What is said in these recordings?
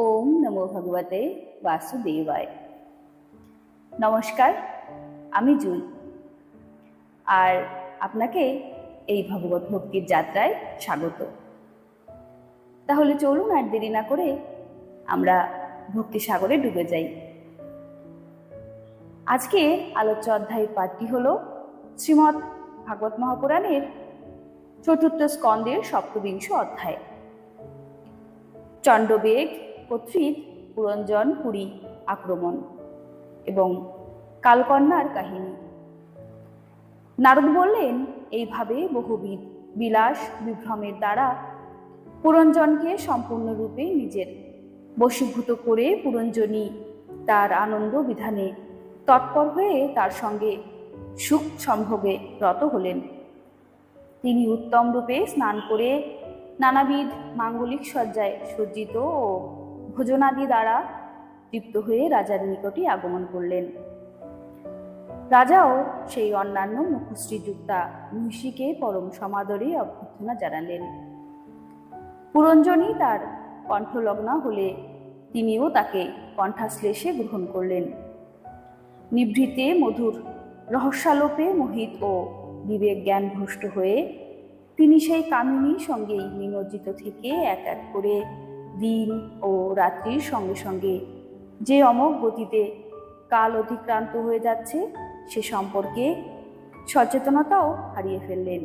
ওম নমো ভগবতে বাসুদেবায়। নমস্কার, আমি জুই আর আপনাকে এই ভগবত ভক্তির যাত্রায় স্বাগত। তাহলে চলুন আর দেরি না করে আমরা ভক্তি সাগরে ডুবে যাই। আজকে আলোচ্য অধ্যায়ের পাঠটি হল শ্রীমৎ ভাগবত মহাপুরাণের চতুর্থ স্কন্দের সপ্তবিংশ অধ্যায়। চণ্ডবেগ কর্তৃক পুরঞ্জন পুরী আক্রমণ এবং কালকন্যার কাহিনী। নারদ বললেন, এইভাবে বহুবিধ বিলাস বিভ্রমের দ্বারা পুরঞ্জনকে সম্পূর্ণরূপে নিজের বশীভূত করে পুরঞ্জনী তার আনন্দ বিধানে তৎপর হয়ে তার সঙ্গে সুখ সম্ভোগে রত হলেন। তিনি উত্তম রূপে স্নান করে নানাবিধ মাঙ্গলিক সজ্জায় সজ্জিত ও ভোজনাদি দ্বারা তৃপ্ত হয়ে রাজার নিকটে আগমন করলেন। রাজাও সেই অন্যান্য মুখশ্রীযুক্তা মহিষীকে পরম সমাদরে অভ্যর্থনা জানালেন। পুরঞ্জনী তার কণ্ঠলগ্ন হলে তিনিও তাকে কণ্ঠাশ্লেষে গ্রহণ করলেন। নিভৃতে মধুর রহস্যালোপে মোহিত ও বিবেক জ্ঞান ভ্রষ্ট হয়ে তিনি সেই কামিনীর সঙ্গেই নিমজ্জিত থেকে এক এক করে দিন ও রাত্রির সঙ্গে সঙ্গে যে অমোঘ গতিতে কাল অতিক্রান্ত হয়ে যাচ্ছে, সে সম্পর্কে সচেতনতাও হারিয়ে ফেললেন।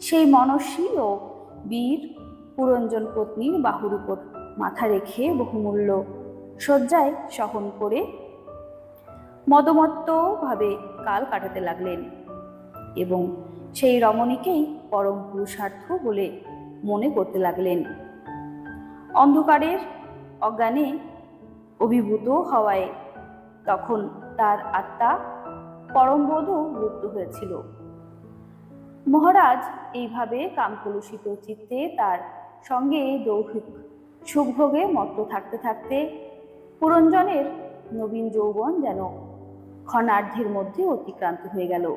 সেই মনস্বী ও বীর পুরঞ্জন পত্নীর বাহুর উপর মাথা রেখে বহুমূল্য শয্যায় সহন করে মদমত্তভাবে কাল কাটাতে লাগলেন এবং সেই রমণীকেই পরম পুরুষার্থ বলে মনে করতে লাগলেন। অন্ধকারের অজ্ঞানে অভিভূত হওয়ায় তখন তার আত্মা পরমবোধও লুপ্ত হয়েছিল। মহারাজ এইভাবে কামকলুষিত চিত্তে তার সঙ্গে দৌহিক সুখভোগে মত্ত থাকতে থাকতে পুরঞ্জনের নবীন যৌবন যেন ক্ষণার্ধের মধ্যে অতিক্রান্ত হয়ে গেল।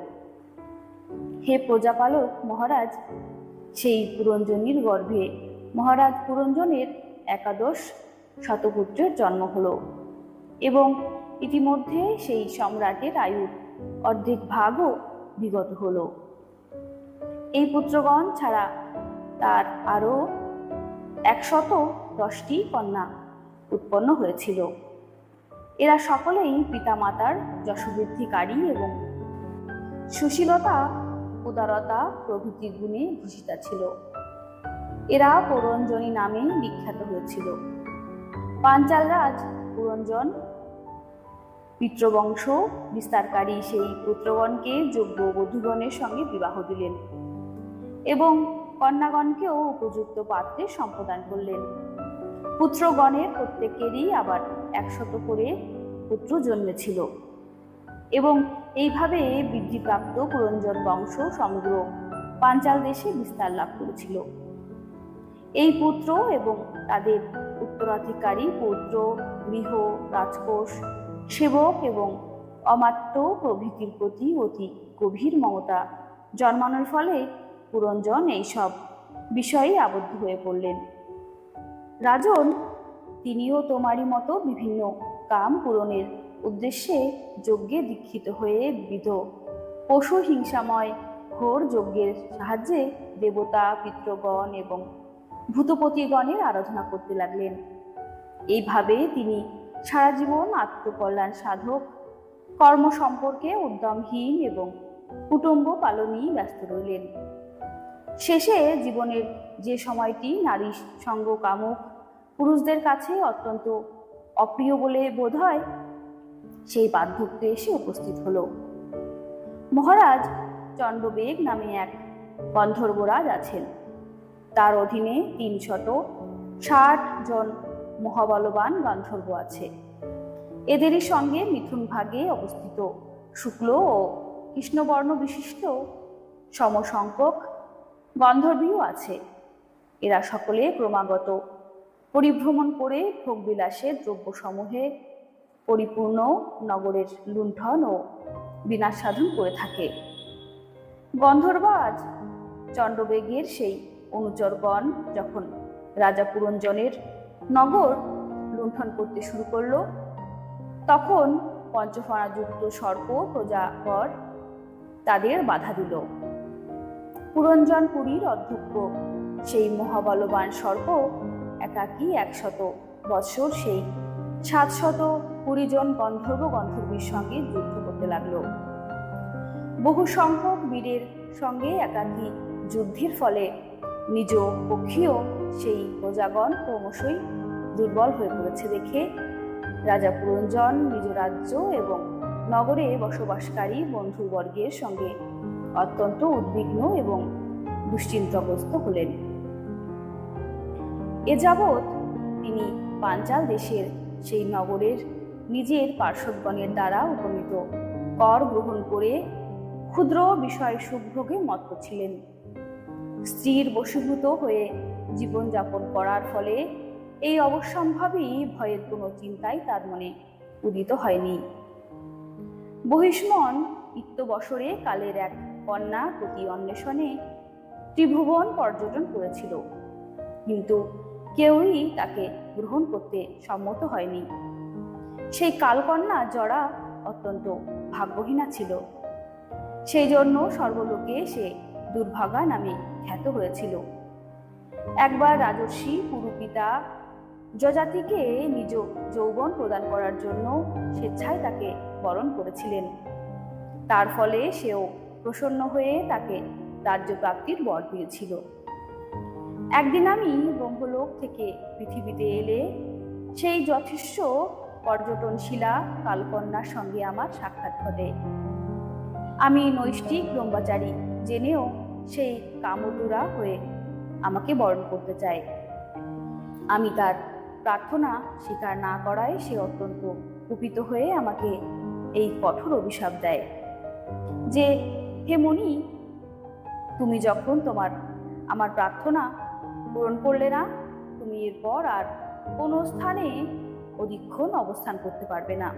হে প্রজাপালক মহারাজ, সেই পুরঞ্জনীর গর্ভে মহারাজ পুরঞ্জনের একাদশ শতপুত্রের জন্ম হলো। এবং ইতিমধ্যে সেই সম্রাটের আয়ুর অর্ধেক ভাগও বিগত হলো। এই পুত্রগণ ছাড়া তার আরও একশত দশটি কন্যা উৎপন্ন হয়েছিল। এরা সকলেই পিতামাতার যশবৃদ্ধিকারী এবং সুশীলতা, উদারতা প্রভৃতি গুণে ভূষিতা ছিল। এরা পুরঞ্জনী নামে বিখ্যাত হয়েছিল। পাঞ্চাল রাজ পুরঞ্জন, পিতৃবংশ বিস্তারকারী সেই পুত্রগণকে যোগ্য বধূগণের সঙ্গে বিবাহ দিলেন এবং কন্যাগণকেও উপযুক্ত পাত্রে সম্প্রদান করলেন। পুত্রগণের প্রত্যেকেরই আবার একশত করে পুত্র জন্মেছিল এবং এইভাবে বৃদ্ধিপ্রাপ্ত পুরঞ্জন বংশ সমগ্র পাঞ্চাল দেশে বিস্তার লাভ করেছিল। এই পুত্র এবং তাদের উত্তরাধিকারী পুত্র, গৃহ, রাজকোষ, সেবক এবং অমাত্য প্রভৃতির প্রতি অতি গভীর মমতা জন্মানোর ফলে পুরঞ্জন এইসব বিষয়ে আবদ্ধ হয়ে পড়লেন। রাজন, তিনিও তোমারই মতো বিভিন্ন কাম পূরণের উদ্দেশ্যে যজ্ঞে দীক্ষিত হয়ে বিধ পশু হিংসাময় ঘোর যজ্ঞের সাহায্যে দেবতা, পিতৃগণ এবং ভূতপতিগণের আরাধনা করতে লাগলেন। এইভাবে তিনি সারা জীবন আত্মকল্যাণ সাধক, কর্ম সম্পর্কে উদ্যমহীন এবং কুটুম্ব পালনেই ব্যস্ত রইলেন। শেষে জীবনের যে সময়টি নারী সঙ্গ কামক, পুরুষদের কাছে অত্যন্ত অপ্রিয় বলে বোধ হয় সেই বার্ধক্যে এসে উপস্থিত হলো। মহারাজ চণ্ডবেগ নামে এক গন্ধর্বরাজ আছেন। তার অধীনে তিনশত ষাট জন মহাবলবান গন্ধর্ব আছে। এদেরই সঙ্গে মিথুন ভাগে অবস্থিত শুক্ল ও কৃষ্ণবর্ণ বিশিষ্ট সমসংখ্যক গন্ধর্বীও আছে। এরা সকলে ক্রমাগত পরিভ্রমণ করে ভোগবিলাসের দ্রব্যসমূহে পরিপূর্ণ নগরের লুণ্ঠন ও বিনাশ সাধন করে থাকে। গন্ধর্বাজ চণ্ডবেগের সেই অনুচরগণ যখন রাজা পুরঞ্জনের নগর লুণ্ঠন করতে শুরু করল, তখন পঞ্চফণাযুক্ত সর্প প্রজাগর তাদের বাধা দিল। পুরঞ্জন পুরীর অধ্যক্ষ, সেই মহাবলবান সর্প একাকী একশত বৎসর সেই সাতশত কুড়ি জন গন্ধর্ব গন্ধর্বীর সঙ্গে যুদ্ধ করতে লাগল। বহু সংখ্যক বীরের সঙ্গে একাকী যুদ্ধের ফলে নিজ পক্ষীয় সেই প্রজাগণ ক্রমশই দুর্বল হয়ে পড়েছে দেখে রাজা পুরঞ্জন নিজ রাজ্য এবং নগরে বসবাসকারী বন্ধুবর্গের সঙ্গে অত্যন্ত উদ্বিগ্ন এবং দুশ্চিন্তাগ্রস্ত হলেন। এ যাবৎ তিনি পাঞ্চাল দেশের সেই নগরের নিজের পার্শ্বগণের দ্বারা উপনীত কর গ্রহণ করে ক্ষুদ্র বিষয় সুভোগে মত্ত ছিলেন। স্ত্রীর বশীভূত হয়ে জীবনযাপন করার ফলে এই অবশ্যম্ভাবী ভয়ের কোনো চিন্তাই তার মনে উদিত হয়নি। বহিষ্মন ইত্যবসরে কালের এক কন্যা প্রতি অন্বেষণে ত্রিভুবন পর্যটন করেছিল। কিন্তু কেউই তাকে গ্রহণ করতে সম্মত হয়নি। সেই কালকন্যা জরা অত্যন্ত ভাগ্যহীনা ছিল। সেই জন্য সর্বলোকে সে দুর্ভাগা নামে খ্যাত হয়েছিল। একবার রাজর্ষি পুরুপিতা যজাতিকে নিজ যৌবন প্রদান করার জন্য স্বেচ্ছায় তাকে বরণ করেছিলেন। তার ফলে সেও প্রসন্ন হয়ে তাকে রাজ্য প্রাপ্তির বর দিয়েছিল। একদিন আমি ব্রহ্মলোক থেকে পৃথিবীতে এলে সেই যথেষ্ট পর্যটনশীলা কালকন্যার সঙ্গে আমার সাক্ষাৎ ঘটে। আমি নৈষ্টিক ব্রহ্মচারী জেনেও সেই কামতুরা হয়ে আমাকে বরণ করতে চায়। আমি তার প্রার্থনা স্বীকার না করায় সে অত্যন্ত কুপিত হয়ে আমাকে এই কঠোর অভিশাপ দেয়। যে, হে মণি, তুমি যখন তোমার, আমার প্রার্থনা পূরণ করলে না, তুমি এরপর আর কোনো স্থানে অধিক্ষণ অবস্থান করতে পারবে না।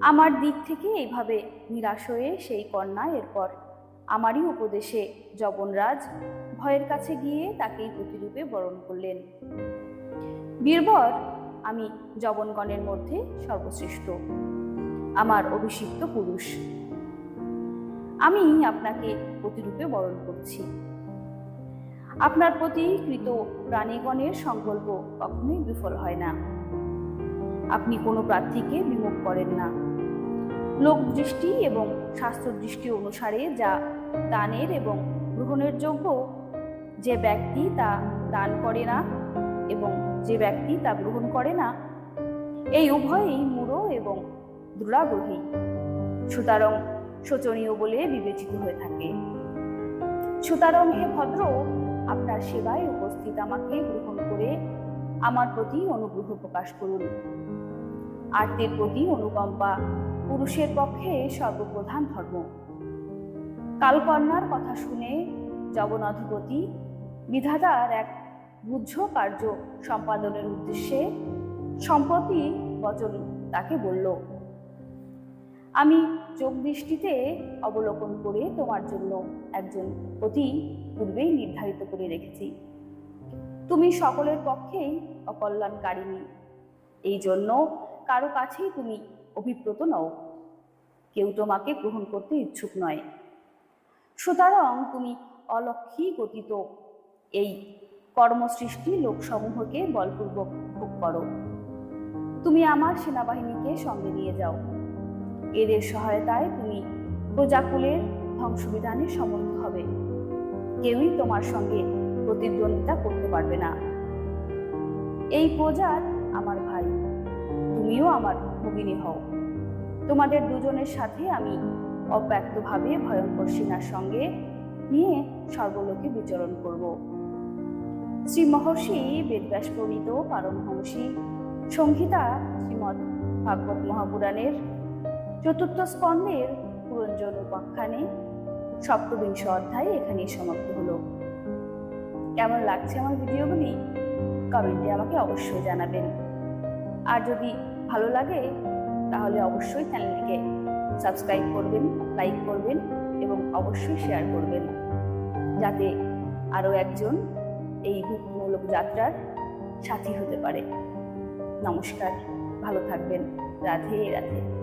আমার দিক থেকে এইভাবে নিরাশ হয়ে সেই কন্যা এরপর আমারই উপদেশে জবনরাজ ভয়ের কাছে গিয়ে তাকেই প্রতিরূপে বরণ করলেন। বীরবর, আমি জবনগণের মধ্যে সর্বশ্রেষ্ঠ, আমার অভিষিক্ত পুরুষ। আমি আপনাকে প্রতিরূপে বরণ করছি। আপনার প্রতি কৃত প্রাণীগণের সংকল্প কখনোই বিফল হয় না। আপনি কোনো প্রার্থীকে বিমুখ করেন না। লোক দৃষ্টি এবং শাস্ত্র দৃষ্টি অনুসারে যা দানের এবং গ্রহণের যোগ্য, যে ব্যক্তি তা দান করে না এবং যে ব্যক্তি তা গ্রহণ করে না, এই উভয়ই মূঢ় এবং দুরাগ্রহী। সুতরাং শোচনীয় বলে বিবেচিত হয়ে থাকে। সুতরাং হে ভদ্র, আপনার সেবায় উপস্থিত আমাকে গ্রহণ করে আমার প্রতি অনুগ্রহ প্রকাশ করুন। আর্তের প্রতি অনুকম্পা, পুরুষের পক্ষে সর্বপ্রধান ধর্ম। কালকন্যার কথা শুনে জগন্নাথপতি বিধাতার এক বুঝ কার্য সম্পাদনের উদ্দেশ্যে সম্প্রতি বচন তাকে বলল, আমি চোখ দৃষ্টিতে অবলোকন করে তোমার জন্য একজন পতি পূর্বেই নির্ধারিত করে রেখেছি। তুমি সকলের পক্ষেই অকল্যাণকারিণী। এই জন্য কারও কাছেই তুমি অভিপ্রত নও। কেউ তোমাকে গ্রহণ করতে ইচ্ছুক নয়। সুতরাং তুমি অলক্ষী গতিত এই কর্মসৃষ্টি লোকসমূহকে বলপূর্বক ভোগ করো। তুমি আমার সেনাবাহিনীকে সঙ্গে নিয়ে যাও। এদের সহায়তায় তুমি প্রজাকুলের ধ্বংসবিধানে সম্মত হবে। কেউই তোমার সঙ্গে প্রতিদ্বন্দ্বিতা করতে পারবে না। এই প্রজার আমার ভাই। তুমিও আমার ভগিনী হও। তোমাদের দুজনের সাথে আমি অব্যক্তভাবে ভয়ঙ্কর সেনার সঙ্গে নিয়ে সর্বলোকে বিচরণ করব। শ্রী মহর্ষি বেদব্যাস প্রণীত পারমহংসী, সংহিতা শ্রীমৎ ভাগবত মহাপুরাণের চতুর্থ স্কন্ধের পুরঞ্জন উপাখ্যানে সপ্তবিংশ অধ্যায় এখানেই সমাপ্ত হলো। কেমন লাগছে আমার ভিডিওগুলি? কমেন্টে আমাকে অবশ্যই জানাবেন। আর যদি ভালো লাগে, তাহলে অবশ্যই চ্যানেলটিকে সাবস্ক্রাইব করবেন, লাইক করবেন এবং অবশ্যই শেয়ার করবেন। যাতে আরও একজন এই ভক্তিমূলক যাত্রার সাথী হতে পারে। নমস্কার, ভালো থাকবেন। রাধে রাধে।